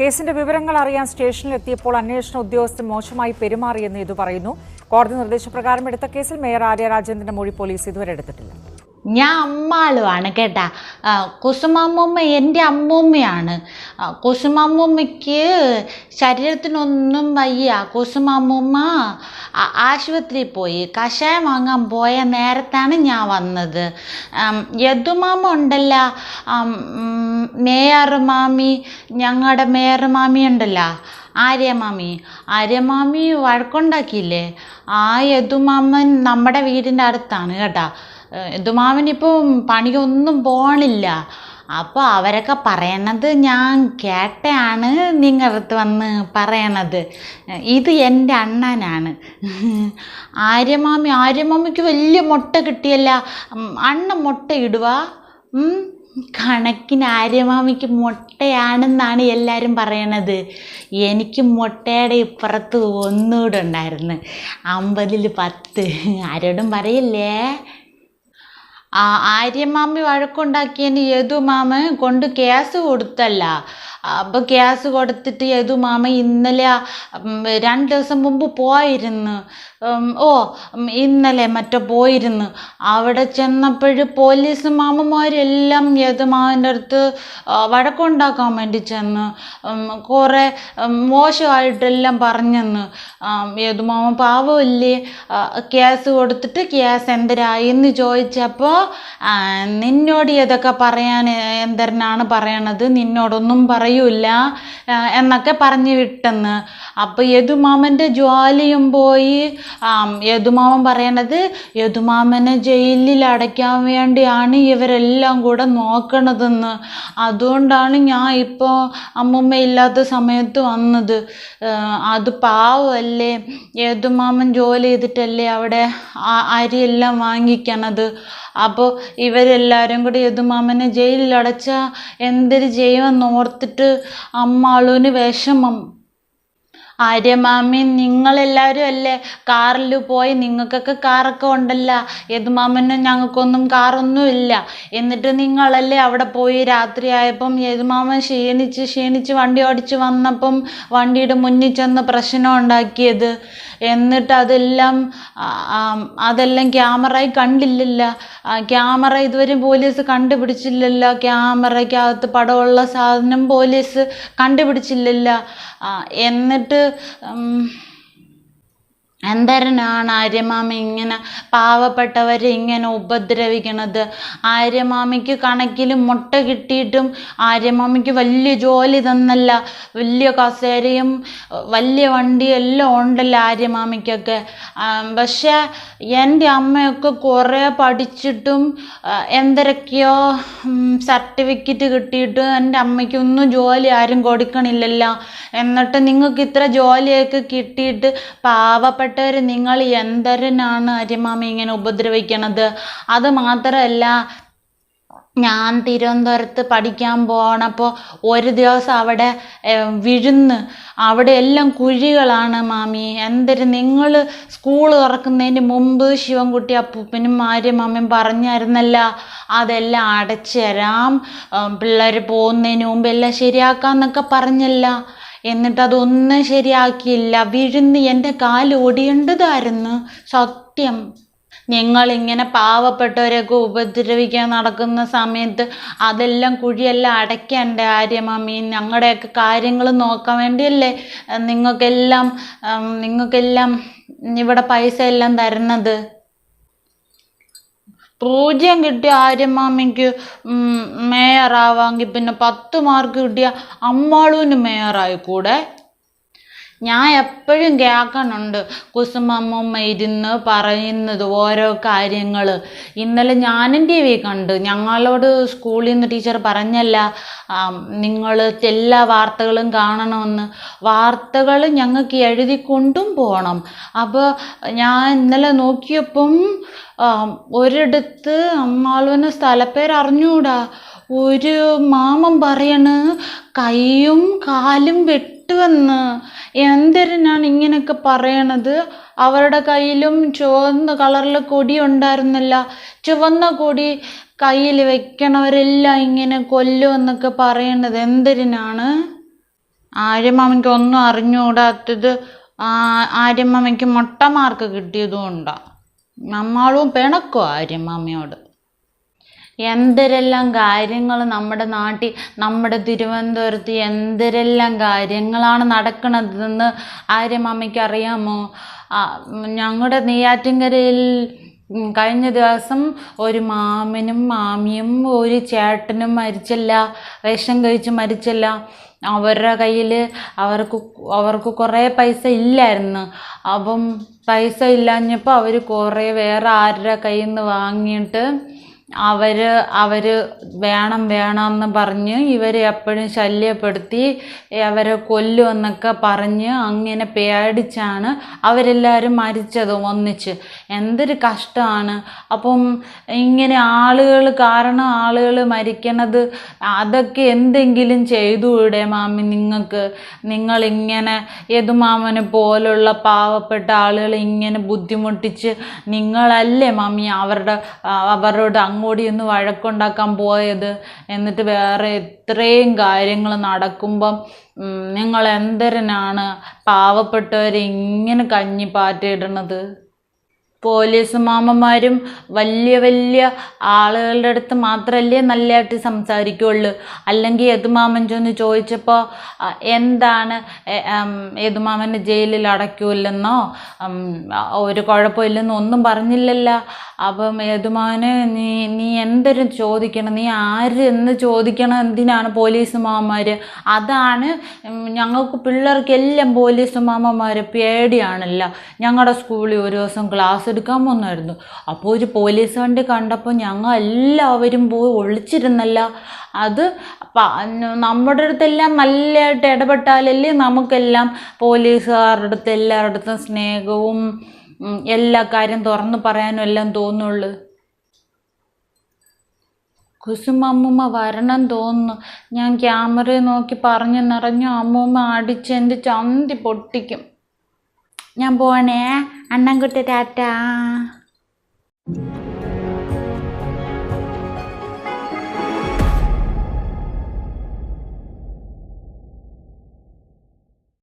കേസിന്റെ വിവരങ്ങൾ അറിയാൻ സ്റ്റേഷനിലെത്തിയപ്പോൾ അന്വേഷണ ഉദ്യോഗസ്ഥൻ മോശമായി പെരുമാറിയെന്ന് ഇത് പറയുന്നു. കോടതി നിർദ്ദേശപ്രകാരം എടുത്ത കേസിൽ മേയർ ആര്യ രാജേന്ദ്രന്റെ മൊഴി പോലീസ് ഇതുവരെ എടുത്തിട്ടില്ല. ഞാൻ അമ്മാളുമാണ് കേട്ടാ. കുസുമമ്മ കുസുമാമ്മൂമ്മ എന്റെ അമ്മൂമ്മയാണ്. കുസുമമ്മൂമ്മയ്ക്ക് ശരീരത്തിനൊന്നും വയ്യ. കുസുമമ്മൂമ്മ ആശുപത്രിയിൽ പോയി കഷായം വാങ്ങാൻ പോയ നേരത്താണ് ഞാൻ വന്നത്. യദുമാമ ഉണ്ടല്ലോ. മേയർ മാമി ഞങ്ങളുടെ മേയർ മാമി ഉണ്ടല്ലോ. ആര്യമാമി. ആര്യമാമി വഴക്കുണ്ടാക്കിയില്ലേ? ആ യദുമാമൻ നമ്മുടെ വീടിന്റെ അടുത്താണ് കേട്ടാ. യദുമാമനിപ്പം പണിയൊന്നും പോണില്ല. അപ്പോൾ അവരൊക്കെ പറയണത് ഞാൻ കേട്ടയാണ് നിങ്ങളടുത്ത് വന്ന് പറയണത്. ഇത് എന്റെ അണ്ണനാണ്. ആര്യമാമി ആര്യമാമിക്ക് വലിയ മുട്ട കിട്ടിയല്ല. അണ്ണ മുട്ട ഇടുക കണക്കിന് ആര്യമാമിക്ക് മുട്ടയാണെന്നാണ് എല്ലാവരും പറയണത്. എനിക്ക് മുട്ടയുടെ ഇപ്പുറത്ത് ഒന്നുകൂടെ ഉണ്ടായിരുന്നു അമ്പതിൽ പത്ത്. ആരോടും പറയില്ലേ? ആര്യമാമി വഴക്കുണ്ടാക്കിയതിന് യദുമാമ കൊണ്ട് കേസ് കൊടുത്തല്ല. അപ്പോൾ ഗ്യാസ് കൊടുത്തിട്ട് യദുമാമ ഇന്നലെ രണ്ട് ദിവസം മുമ്പ് പോയിരുന്നു. ഓ ഇന്നലെ മറ്റോ പോയിരുന്നു. അവിടെ ചെന്നപ്പോൾ പോലീസ് മാമന്മാരെല്ലാം യദുമാവിന്റെ അടുത്ത് ആ, വഴക്കുണ്ടാക്കാൻ വേണ്ടി ചെന്ന് കുറേ മോശമായിട്ടെല്ലാം പറഞ്ഞെന്ന്. യദുമാമ പാവമില്ലേ ഗ്യാസ് കൊടുത്തിട്ട് ഗ്യാസ് എന്തരായി എന്ന് ചോദിച്ചപ്പോൾ നിന്നോട് ഇതൊക്കെ പറയാൻ എന്തരനാണ് പറയണത്? നിന്നോടൊന്നും പറയൂല എന്നൊക്കെ പറഞ്ഞു വിട്ടെന്ന്. അപ്പോൾ യദുമാമന്റെ ജോലിയും പോയി. യദുമാമൻ പറയണത് യദുമാമനെ ജയിലിൽ അടയ്ക്കാൻ വേണ്ടിയാണ് ഇവരെല്ലാം കൂടെ നോക്കണതെന്ന്. അതുകൊണ്ടാണ് ഞാൻ ഇപ്പോൾ അമ്മുമ്മ ഇല്ലാത്ത സമയത്ത് വന്നത്. അത് പാവമല്ലേ യദുമാമൻ ജോലി ചെയ്തിട്ടല്ലേ അവിടെ അരിയെല്ലാം വാങ്ങിക്കണത്? അപ്പോൾ ഇവരെല്ലാവരും കൂടി യദുമാമനെ ജയിലിൽ അടച്ചാൽ എന്തൊരു ചെയ്യുമെന്ന് ഓർത്തിട്ട് അമ്മാളൂന് വിഷമം ആര്യമാമി നിങ്ങളെല്ലാവരും അല്ലേ? കാറിൽ പോയി നിങ്ങൾക്കൊക്കെ കാറൊക്കെ ഉണ്ടല്ലോ. യദുമാമന് ഞങ്ങൾക്കൊന്നും കാറൊന്നും ഇല്ല. എന്നിട്ട് നിങ്ങളല്ലേ അവിടെ പോയി രാത്രിയായപ്പം യദുമാമൻ ക്ഷീണിച്ച് ക്ഷീണിച്ച് വണ്ടി ഓടിച്ച് വന്നപ്പം വണ്ടിയുടെ മുന്നിൽ ചെന്ന് പ്രശ്നം ഉണ്ടാക്കിയത്? എന്നിട്ട് അതെല്ലാം അതെല്ലാം ക്യാമറയിൽ കണ്ടില്ലല്ലോ. ക്യാമറ ഇതുവരെ പോലീസ് കണ്ടുപിടിച്ചില്ലല്ലോ. ക്യാമറയ്ക്കകത്ത് പടമുള്ള സാധനം പോലീസ് കണ്ടുപിടിച്ചില്ലല്ലോ. എന്നിട്ട് ഉം, എന്തരനാണ് ആര്യമാമ ഇങ്ങനെ പാവപ്പെട്ടവരെ ഇങ്ങനെ ഉപദ്രവിക്കണത്. ആര്യമാമയ്ക്ക് കണക്കിൽ മുട്ട കിട്ടിയിട്ടും ആര്യമാമിക്ക് വലിയ ജോലി തന്നല്ല. വലിയ കസേരയും വലിയ വണ്ടിയും എല്ലാം ഉണ്ടല്ലോ ആര്യമാമിക്കൊക്കെ. പക്ഷെ എന്റെ അമ്മയൊക്കെ കുറേ പഠിച്ചിട്ടും ആ, എന്തരൊക്കെയോ സർട്ടിഫിക്കറ്റ് കിട്ടിയിട്ടും എന്റെ അമ്മയ്ക്കൊന്നും ജോലി ആരും കൊടുക്കണില്ലല്ലോ. എന്നിട്ട് നിങ്ങൾക്ക് ഇത്ര ജോലിയൊക്കെ കിട്ടിയിട്ട് പാവപ്പെട്ടവർ നിങ്ങൾ എന്തരനാണ് അരിമാമി ഇങ്ങനെ ഉപദ്രവിക്കണത്? അത് മാത്രമല്ല ഞാൻ തിരുവനന്തപുരത്ത് പഠിക്കാൻ പോണപ്പോൾ ഒരു ദിവസം അവിടെ വിഴുന്ന് അവിടെ എല്ലാം കുഴികളാണ് മാമി. എന്തൊരു നിങ്ങൾ സ്കൂൾ തുറക്കുന്നതിന് മുമ്പ് ശിവൻകുട്ടി അപ്പൂപ്പനും ആര്യമാമയും പറഞ്ഞായിരുന്നല്ല അതെല്ലാം അടച്ചു തരാം. പിള്ളേർ പോകുന്നതിന് മുമ്പ് എല്ലാം ശരിയാക്കാം എന്നൊക്കെ പറഞ്ഞല്ല. എന്നിട്ട് അതൊന്നും ശരിയാക്കിയില്ല. വിഴുന്ന് എന്റെ കാൽ ഒടിയേണ്ടതായിരുന്നു. സത്യം. നിങ്ങളിങ്ങനെ പാവപ്പെട്ടവരെയൊക്കെ ഉപദ്രവിക്കാൻ നടക്കുന്ന സമയത്ത് അതെല്ലാം കുഴിയെല്ലാം അടയ്ക്കേണ്ട ആര്യമാമി ഞങ്ങളുടെയൊക്കെ കാര്യങ്ങൾ നോക്കാൻ വേണ്ടിയല്ലേ നിങ്ങൾക്കെല്ലാം നിങ്ങൾക്കെല്ലാം ഇവിടെ പൈസ എല്ലാം തരുന്നത്? പൂജ്യം കിട്ടിയ ആര്യമാമിക്ക് മേയറാവാമെങ്കിൽ പിന്നെ പത്ത് മാർക്ക് കിട്ടിയ അമ്മാളൂന് മേയറായി കൂടെ ഞാൻ എപ്പോഴും കേൾക്കണുണ്ട് കുസുമമ്മ ഇരുന്ന് പറയുന്നത് ഓരോ കാര്യങ്ങൾ ഇന്നലെ ഞാനും ടി വി കണ്ട്. ഞങ്ങളോട് സ്കൂളിൽ നിന്ന് ടീച്ചർ പറഞ്ഞല്ല നിങ്ങൾ എല്ലാ വാർത്തകളും കാണണമെന്ന്. വാർത്തകൾ ഞങ്ങൾക്ക് എഴുതി കൊണ്ടും പോകണം അപ്പോൾ ഞാൻ ഇന്നലെ നോക്കിയപ്പം ഒരിടത്ത് അമ്മാളുവിന് സ്ഥലപ്പേര് അറിഞ്ഞൂടാ. ഒരു മാമൻ പറയണ് കൈയും കാലും വെട്ടുവെന്ന്. എന്തിനാണ് ഇങ്ങനെയൊക്കെ പറയണത്? അവരുടെ കയ്യിലും ചുവന്ന കളറിൽ കൊടി ഉണ്ടായിരുന്നില്ല. ചുവന്ന കൊടി കയ്യിൽ വെക്കണവരെല്ലാം ഇങ്ങനെ കൊല്ലുമെന്നൊക്കെ പറയണത് എന്തിനാണ് ആര്യമാമയ്ക്ക് ഒന്നും അറിഞ്ഞുകൂടാത്തത് ആര്യമാമയ്ക്ക് മുട്ട മാർക്ക് കിട്ടിയതുകൊണ്ടാണ് നമ്മളും പിണക്കോ ആര്യമാമയോട്. എന്തെരെല്ലാം കാര്യങ്ങൾ നമ്മുടെ നാട്ടിൽ നമ്മുടെ തിരുവനന്തപുരത്ത് എന്തരെല്ലാം കാര്യങ്ങളാണ് നടക്കണതെന്ന് ആര്യമാമയ്ക്ക് അറിയാമോ ഞങ്ങളുടെ നെയ്യാറ്റിൻകരയിൽ കഴിഞ്ഞ ദിവസം ഒരു മാമനും മാമിയും ഒരു ചേട്ടനും മരിച്ചില്ല വിഷം കഴിച്ച് മരിച്ചില്ല. അവരുടെ കയ്യിൽ അവർക്ക് അവർക്ക് കുറേ പൈസ ഇല്ലായിരുന്നു. അപ്പം പൈസ ഇല്ലാഞ്ഞപ്പോൾ അവർ കുറേ വേറെ ആരുടെ കയ്യിൽ നിന്ന് വാങ്ങിയിട്ട് അവർ അവർ വേണം വേണം എന്ന് പറഞ്ഞ് ഇവരെ എപ്പോഴും ശല്യപ്പെടുത്തി അവരെ കൊല്ലുമെന്നൊക്കെ പറഞ്ഞ് അങ്ങനെ പേടിച്ചാണ് അവരെല്ലാവരും മരിച്ചത് ഒന്നിച്ച്. എന്തൊരു കഷ്ടമാണ് അപ്പം ഇങ്ങനെ ആളുകൾ കാരണം ആളുകൾ മരിക്കണത് അതൊക്കെ എന്തെങ്കിലും ചെയ്തുകൂടെ മാമി നിങ്ങൾക്ക്? നിങ്ങളിങ്ങനെ യദുമാമനെ പോലുള്ള പാവപ്പെട്ട ആളുകൾ ഇങ്ങനെ ബുദ്ധിമുട്ടിച്ച് നിങ്ങളല്ലേ മാമി അവരുടെ അവരോട് അവരോട് അങ്ങോട്ട് ഒന്ന് വഴക്കുണ്ടാക്കാൻ പോയത്. എന്നിട്ട് വേറെ ഇത്രയും കാര്യങ്ങൾ നടക്കുമ്പം നിങ്ങൾ എന്തരനാണ് പാവപ്പെട്ടവരെ ഇങ്ങനെ കഞ്ഞി പാറ്റിയിടണത് പോലീസ് മാമന്മാരും വലിയ വലിയ ആളുകളുടെ അടുത്ത് മാത്രമല്ലേ നല്ലതായിട്ട് സംസാരിക്കുകയുള്ളൂ അല്ലെങ്കിൽ യദുമാമൻ ചെന്ന് ചോദിച്ചപ്പോൾ എന്താണ്? യദുമാമനെ ജയിലിൽ അടയ്ക്കൂലെന്നോ ഒരു കുഴപ്പമില്ലെന്നോ? ഒന്നും പറഞ്ഞില്ലല്ലോ. അപ്പം യദുമാന് നീ നീ എന്തൊരു ചോദിക്കണം? നീ ആര് എന്ന് ചോദിക്കണം? എന്തിനാണ് പോലീസ് മാമന്മാർ അതാണ് ഞങ്ങൾക്ക് പിള്ളേർക്കെല്ലാം പോലീസ് മാമന്മാർ പേടിയാണല്ലോ. ഞങ്ങളുടെ സ്കൂളിൽ ഒരു ദിവസം ക്ലാസ് എടുക്കാൻ വന്നായിരുന്നു അപ്പോൾ ഒരു പോലീസ് വണ്ടി കണ്ടപ്പോൾ ഞങ്ങൾ എല്ലാവരും പോയി ഒളിച്ചിരുന്നല്ല. അത് നമ്മുടെ അടുത്തെല്ലാം നല്ലതായിട്ട് ഇടപെട്ടാലല്ലേ നമുക്കെല്ലാം പോലീസുകാരുടെ അടുത്ത് എല്ലാവരുടെ സ്നേഹവും എല്ലാ കാര്യം തുറന്നു പറയാനും എല്ലാം തോന്നുള്ളൂ. കുസുമമ്മൂമ്മ വരണം തോന്നുന്നു. ഞാൻ ക്യാമറയിൽ നോക്കി പറഞ്ഞു നിറഞ്ഞു അമ്മൂമ്മ അടിച്ച് എന്റെ ചന്തി പൊട്ടിക്കും. ഞാൻ പോണേ. അണ്ണൻകുട്ടി ടാറ്റാ.